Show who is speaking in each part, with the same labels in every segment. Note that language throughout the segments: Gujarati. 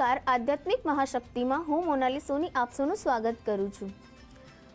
Speaker 1: નમસ્કાર આધ્યાત્મિક મહાશક્તિમાં હું મોનાલી સોની આપ સ્વાગત કરું છું.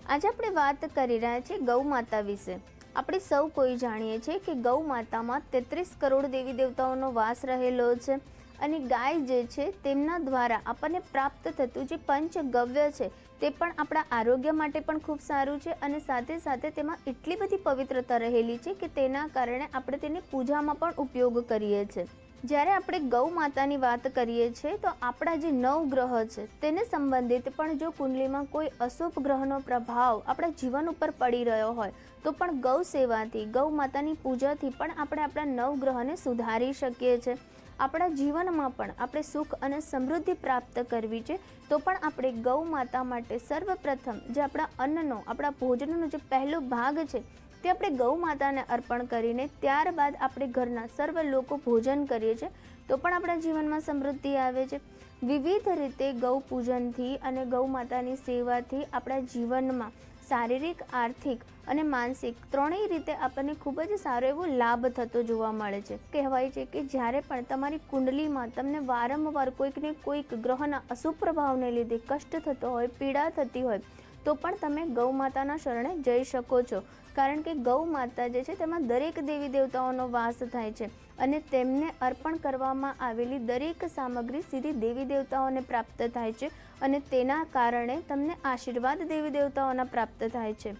Speaker 1: આજે આપણે વાત કરી રહ્યા છીએ ગૌ માતા વિશે. આપણે સૌ કોઈ જાણીએ છીએ કે ગૌ માતામાં તેત્રીસ કરોડ દેવી દેવતાઓનો વાસ રહેલો છે અને ગાય જે છે તેમના દ્વારા આપણને પ્રાપ્ત થતું જે પંચગવ્ય છે તે પણ આપણા આરોગ્ય માટે પણ ખૂબ સારું છે અને સાથે સાથે તેમાં એટલી બધી પવિત્રતા રહેલી છે કે તેના કારણે આપણે તેની પૂજામાં પણ ઉપયોગ કરીએ છીએ. જ્યારે આપણે ગૌ માતાની વાત કરીએ છીએ, તો આપણા જે નવ ગ્રહ છે, તેને સંબંધિત પણ જો કુંડલીમાં કોઈ અશુભ ગ્રહનો પ્રભાવ આપણા જીવન ઉપર પડી રહ્યો હોય, તો પણ ગૌ સેવાથી, ગૌ માતાની પૂજાથી પણ આપણે આપણા નવ ગ્રહને સુધારી શકીએ છીએ. આપણા જીવનમાં પણ આપણે સુખ અને સમૃદ્ધિ પ્રાપ્ત કરવી છે, તો પણ આપણે ગૌ માતા માટે સર્વપ્રથમ જે આપણા અન્નનો, આપણા ભોજનનો જે પહેલો ભાગ છે તે આપણે ગૌ માતાને અર્પણ કરીને ત્યારબાદ આપણે ઘરના સર્વ લોકો ભોજન કરીએ છીએ, તો પણ આપણા જીવનમાં સમૃદ્ધિ આવે છે. વિવિધ રીતે ગૌ પૂજનથી અને ગૌ માતાની સેવાથી આપણા જીવનમાં શારીરિક, આર્થિક અને માનસિક ત્રણેય રીતે આપણને ખૂબ જ સારો એવો લાભ થતો જોવા મળે છે. કહેવાય છે કે જ્યારે પણ તમારી કુંડલીમાં તમને વારંવાર કોઈકને કોઈક ગ્રહના અશુભ પ્રભાવને લીધે કષ્ટ થતો હોય, પીડા થતી હોય તો પણ તમે ગૌ માતાના શરણે જઈ શકો છો. કારણ કે ગૌ માતા જે છે તેમાં દરેક દેવી દેવતાઓનો વાસ થાય છે અને તેમને અર્પણ કરવામાં આવેલી દરેક સામગ્રી સીધી દેવી દેવતાઓને પ્રાપ્ત થાય છે અને તેના કારણે તમને આશીર્વાદ દેવી દેવતાઓના પ્રાપ્ત થાય છે.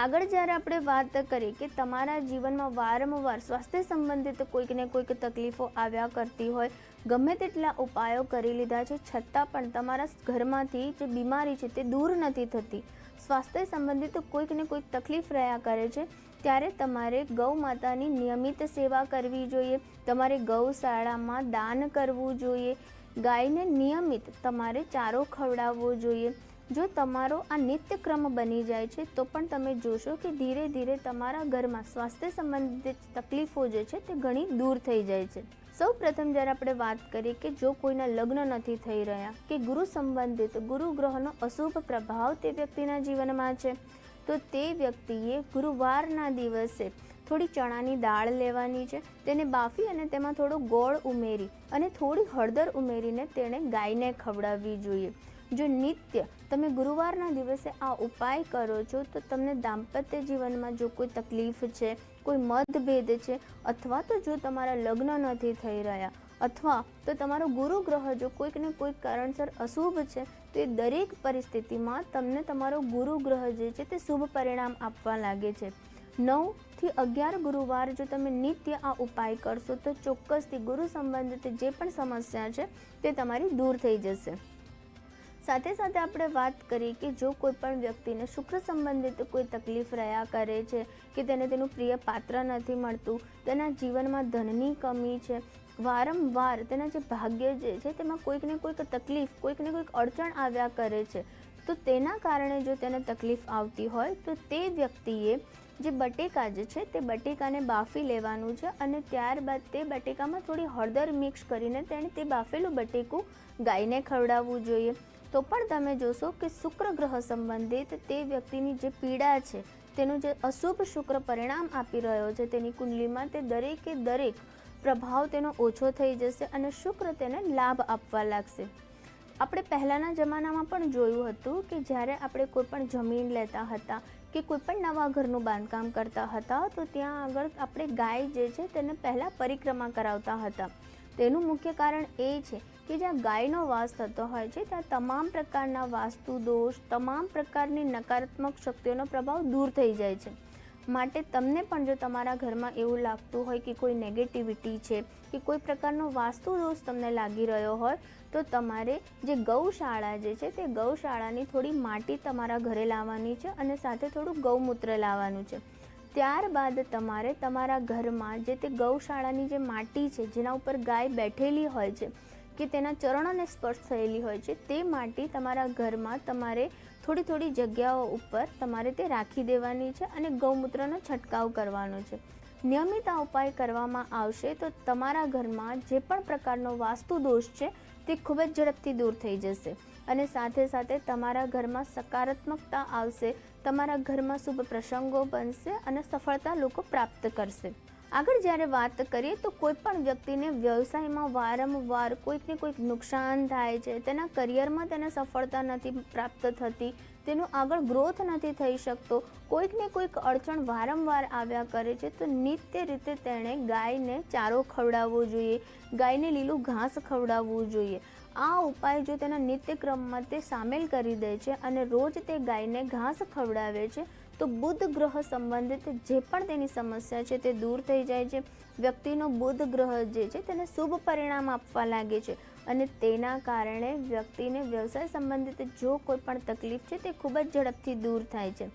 Speaker 1: આગળ જ્યારે આપણે વાત કરીએ કે તમારા જીવનમાં વારંવાર સ્વાસ્થ્ય સંબંધિત કોઈક ને કોઈક તકલીફો આવ્યા કરતી હોય, ગમે તેટલા ઉપાયો કરી લીધા છે, છતાં પણ તમારા ઘરમાંથી જે બીમારી છે તે દૂર નથી થતી. સ્વાસ્થ્ય સંબંધિત કોઈક ને કોઈક તકલીફ રહ્યા કરે છે, ત્યારે તમારે ગૌ માતાની નિયમિત સેવા કરવી જોઈએ, તમારે ગૌશાળામાં દાન કરવું જોઈએ, ગાયને નિયમિત તમારે ચારો ખવડાવવો જોઈએ જો તમારો આ નિત્યક્રમ બની જાય છે, તો પણ તમે જોશો કે ધીરે ધીરે તમારા ઘરમાં સ્વાસ્થ્ય સંબંધિત તકલીફો જે છે તે ઘણી દૂર થઈ જાય છે. સૌ પ્રથમ જ્યારે આપણે વાત કરીએ કે જો કોઈના લગ્ન નથી થઈ રહ્યા, કે ગુરુ સંબંધિત ગુરુ ગ્રહનો અશુભ પ્રભાવ તે વ્યક્તિના જીવનમાં છે, તો તે વ્યક્તિએ ગુરુવારના દિવસે થોડી ચણાની દાળ લેવાની છે, તેને બાફી અને તેમાં થોડો ગોળ ઉમેરી અને થોડી હળદર ઉમેરીને તેણે ગાયને ખવડાવવી જોઈએ. જો નિત્ય તમે ગુરુવારના દિવસે આ ઉપાય કરો છો, તો તમને દાંપત્ય જીવનમાં જો કોઈ તકલીફ છે, કોઈ મતભેદ છે, અથવા તો જો તમારા લગ્ન નથી થઈ રહ્યા, અથવા તો તમારો ગુરુ ગ્રહ જો કોઈક ને કોઈક કારણસર અશુભ છે, તો એ દરેક પરિસ્થિતિમાં તમને તમારો ગુરુ ગ્રહ જે છે તે શુભ પરિણામ આપવા લાગે છે. નવથી અગિયાર ગુરુવાર જો તમે નિત્ય આ ઉપાય કરશો, તો ચોક્કસથી ગુરુ સંબંધિત જે પણ સમસ્યા છે, તે તમારી દૂર થઈ જશે. સાથે સાથે આપણે વાત કરી કે જો કોઈ પણ વ્યક્તિને શુક્ર સંબંધિત કોઈ તકલીફ રહ્યા કરે છે, કે તેને તેનું પ્રિય પાત્ર નથી મળતું, તેના જીવનમાં ધનની કમી છે, વારંવાર તેના જે ભાગ્ય જે છે, તેમાં કોઈક ને કોઈક તકલીફ, કોઈક ને કોઈક અડચણ આવ્યા કરે છે, તો તેના કારણે જો તેને તકલીફ આવતી હોય, તો તે વ્યક્તિએ જે બટેકા જે છે, તે બટેકાને બાફી લેવાનું છે અને ત્યારબાદ તે બટેકામાં થોડી હળદર મિક્સ કરીને તેણે તે બાફેલું બટેકું ગાયને ખવડાવવું જોઈએ. તો પણ તમે જોશો કે શુક્ર ગ્રહ સંબંધિત તે વ્યક્તિની જે પીડા છે, તેનું જે અશુભ શુક્ર પરિણામ આપી રહ્યો છે, તેની કુંડલીમાં તે દરેકે દરેક પ્રભાવ તેનો ઓછો થઈ જશે અને શુક્ર તેને લાભ આપવા લાગશે. આપણે પહેલાંના જમાનામાં પણ જોયું હતું કે જ્યારે આપણે કોઈ પણ જમીન લેતા હતા કે કોઈ પણ નવા ઘરનું બાંધકામ કરતા હતા, તો ત્યાં આગળ આપણે ગાય જે છે તેને પહેલાં પરિક્રમા કરાવતા હતા. તેનું મુખ્ય કારણ એ છે કે જ્યાં ગાયનો વાસ થતો હોય છે, ત્યાં તમામ પ્રકારના વાસ્તુ દોષ, તમામ પ્રકારની નકારાત્મક શક્તિઓનો પ્રભાવ દૂર થઈ જાય છે. માટે તમને પણ જો તમારા ઘરમાં એવું લાગતું હોય કે કોઈ નેગેટિવિટી છે, કે કોઈ પ્રકારનો વાસ્તુ દોષ તમને લાગી રહ્યો હોય, તો તમારે જે ગૌશાળા જે છે, તે ગૌશાળાની થોડી માટી તમારા ઘરે લાવવાની છે અને સાથે થોડું ગૌમૂત્ર લાવવાનું છે. ત્યારબાદ તમારે તમારા ઘરમાં જે તે ગૌશાળાની જે માટી છે, જેના ઉપર ગાય બેઠેલી હોય છે, કે તેના ચરણોને સ્પર્શ થયેલી હોય છે, તે માટી તમારા ઘરમાં તમારે થોડી થોડી જગ્યાઓ ઉપર તમારે તે રાખી દેવાની છે અને ગૌમૂત્રનો છંટકાવ કરવાનો છે. નિયમિત આ ઉપાય કરવામાં આવશે તો તમારા ઘરમાં જે પણ પ્રકારનો વાસ્તુ દોષ છે, તે ખૂબ જ ઝડપથી દૂર થઈ જશે અને સાથે સાથે તમારા ઘરમાં સકારાત્મકતા આવશે તમારા ઘરમાં શુભ પ્રસંગો બનશે અને સફળતા લોકો પ્રાપ્ત કરશે. આગળ જ્યારે વાત કરીએ તો કોઈ પણ વ્યક્તિને વ્યવસાયમાં વારંવાર કોઈકને કોઈક નુકસાન થાય છે, તેના કરિયરમાં તેને સફળતા નથી પ્રાપ્ત થતી તેનો આગળ ગ્રોથ નથી થઈ શકતો. કોઈક ને કોઈક અડચણ વારંવાર આવ્યા કરે છે, તો નિત્ય રીતે તેણે ગાયને ચારો ખવડાવવો જોઈએ, ગાયને લીલું ઘાસ ખવડાવવું જોઈએ. આ ઉપાય જો તેના નિત્યક્રમમાં તે સામેલ કરી દે છે અને રોજ તે ગાયને ઘાસ ખવડાવે છે તો બુધ ગ્રહ સંબંધિત જે પણ તેની સમસ્યા છે તે દૂર થઈ જાય છે. વ્યક્તિનો બુધ ગ્રહ જે છે તેને શુભ પરિણામ આપવા લાગે છે અને તેના કારણે વ્યક્તિને વ્યવસાય સંબંધિત જો કોઈ પણ તકલીફ છે તે ખૂબ જ ઝડપથી દૂર થાય છે.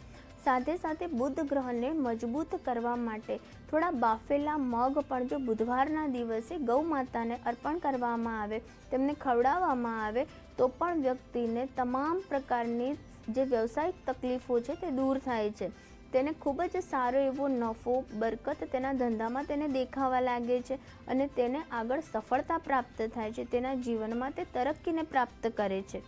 Speaker 1: સાથે સાથે બુધ ગ્રહને મજબૂત કરવા માટે થોડા બાફેલા મગ પણ જો બુધવારના દિવસે ગૌ માતાને અર્પણ કરવામાં આવે, તેમને ખવડાવવામાં આવે, તો પણ વ્યક્તિને તમામ પ્રકારની જે વ્યવસાયિક તકલીફો છે તે દૂર થાય છે. તેને ખૂબ જ સારો એવો નફો, બરકત તેના ધંધામાં તેને દેખાવા લાગે છે અને તેને આગળ સફળતા પ્રાપ્ત થાય છે, તેના જીવનમાં તે તરક્કીને પ્રાપ્ત કરે છે.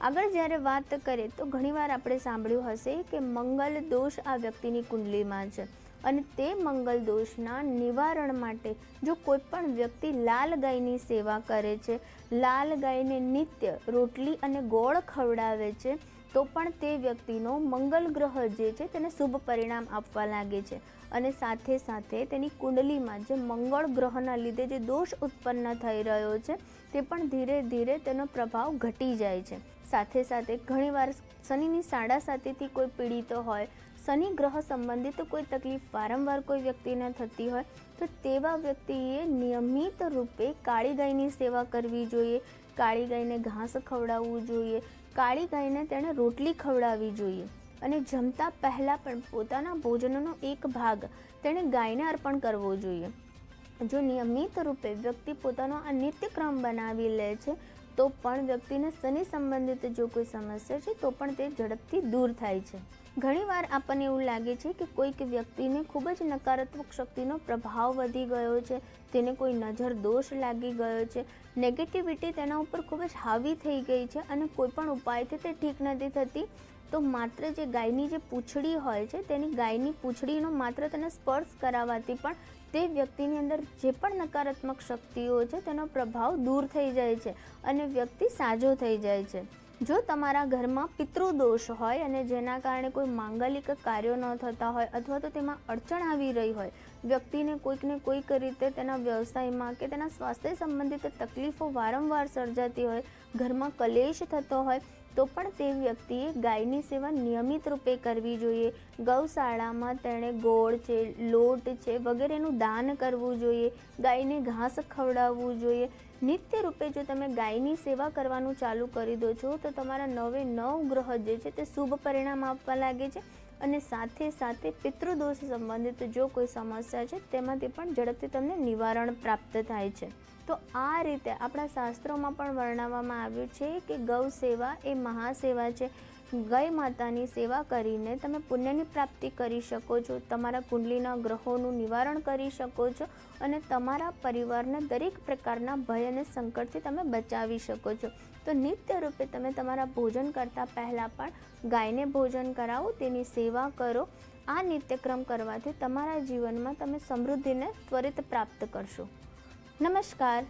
Speaker 1: આગળ જ્યારે વાત કરીએ તો ઘણીવાર આપણે સાંભળ્યું હશે કે મંગલ દોષ આ વ્યક્તિની કુંડલીમાં છે. અને તે મંગલ દોષના નિવારણ માટે જો કોઈ પણ વ્યક્તિ લાલ ગાયની સેવા કરે છે, લાલ ગાયને નિત્ય રોટલી અને ગોળ ખવડાવે છે, તો પણ તે વ્યક્તિનો મંગલ ગ્રહ જે છે તેને શુભ પરિણામ આપવા લાગે છે. અને સાથે સાથે તેની કુંડલીમાં જે મંગળ ગ્રહના લીધે જે દોષ ઉત્પન્ન થઈ રહ્યો છે, તે પણ ધીરે ધીરે તેનો પ્રભાવ ઘટી જાય છે. સાથે સાથે ઘણીવાર શનિની સાડા સાથેથી કોઈ પીડિતો હોય શનિ ગ્રહ સંબંધિત કોઈ તકલીફ વારંવાર કોઈ વ્યક્તિને થતી હોય, તો તેવા વ્યક્તિએ નિયમિત રૂપે કાળી ગાયની સેવા કરવી જોઈએ. કાળી ગાયને ઘાસ ખવડાવવું જોઈએ. કાળી ગાયને તેણે રોટલી ખવડાવવી જોઈએ. અને જમતા પહેલાં પણ પોતાના ભોજનનો એક ભાગ તેણે ગાયને અર્પણ કરવો જોઈએ. જો નિયમિત રૂપે વ્યક્તિ પોતાનો આ નિત્યક્રમ બનાવી લે છે તો પણ વ્યક્તિને શનિ સંબંધિત જો કોઈ સમસ્યા છે, તો પણ તે ઝડપથી દૂર થાય છે. ઘણીવાર આપણને એવું લાગે છે કે કોઈક વ્યક્તિને ખૂબ જ નકારાત્મક શક્તિનો પ્રભાવ વધી ગયો છે, તેને કોઈ નજર દોષ લાગી ગયો છે નેગેટિવિટી તેના ઉપર ખૂબ જ હાવી થઈ ગઈ છે અને કોઈ પણ ઉપાયથી તે ઠીક નથી થતી, તો માત્ર જે ગાયની જે પૂંછડી હોય છે, તેની ગાયની પૂંછડીનો માત્ર તેને સ્પર્શ કરાવવાથી પણ તે વ્યક્તિની અંદર જે પણ નકારાત્મક શક્તિઓ છે, તેનો પ્રભાવ દૂર થઈ જાય છે અને વ્યક્તિ સાજો થઈ જાય છે. જો તમારા ઘરમાં પિતૃદોષ હોય અને જેના કારણે કોઈ માંગલિક કાર્યો ન થતા હોય અથવા તો તેમાં અડચણ આવી રહી હોય, વ્યક્તિને કોઈકને કોઈક રીતે તેના વ્યવસાયમાં કે તેના સ્વાસ્થ્ય સંબંધિત તકલીફો વારંવાર સર્જાતી હોય, ઘરમાં કલેશ થતો હોય તો પણ તે વ્યક્તિએ ગાયની સેવા નિયમિત રૂપે કરવી જોઈએ. ગૌશાળામાં તેણે ગોળ છે, લોટ છે વગેરેનું દાન કરવું જોઈએ. ગાયને ઘાસ ખવડાવવું જોઈએ. નિત્ય રૂપે જો તમે ગાયની સેવા કરવાનું ચાલુ કરી દો છો, તો તમારા નવે નવ ગ્રહ જે છે તે શુભ પરિણામ આપવા લાગે છે અને સાથે સાથે પિતૃદોષ સંબંધિત જો કોઈ સમસ્યા છે, તેમાંથી પણ ઝડપથી તમને નિવારણ પ્રાપ્ત થાય છે. તો આ રીતે આપણા શાસ્ત્રોમાં પણ વર્ણવવામાં આવ્યું છે કે ગૌ સેવા એ મહાસેવા છે. ગઈ માતાની સેવા કરીને તમે પુણ્યની પ્રાપ્તિ કરી શકો છો, તમારા કુંડલીના ગ્રહોનું નિવારણ કરી શકો છો અને તમારા પરિવારને દરેક પ્રકારના ભય અને સંકટથી તમે બચાવી શકો છો. તો નિત્ય રૂપે તમે તમારા ભોજન કરતાં પહેલાં પણ ગાયને ભોજન કરાવો, તેની સેવા કરો. આ નિત્યક્રમ કરવાથી તમારા જીવનમાં તમે સમૃદ્ધિને ત્વરિત પ્રાપ્ત કરશો. નમસ્કાર.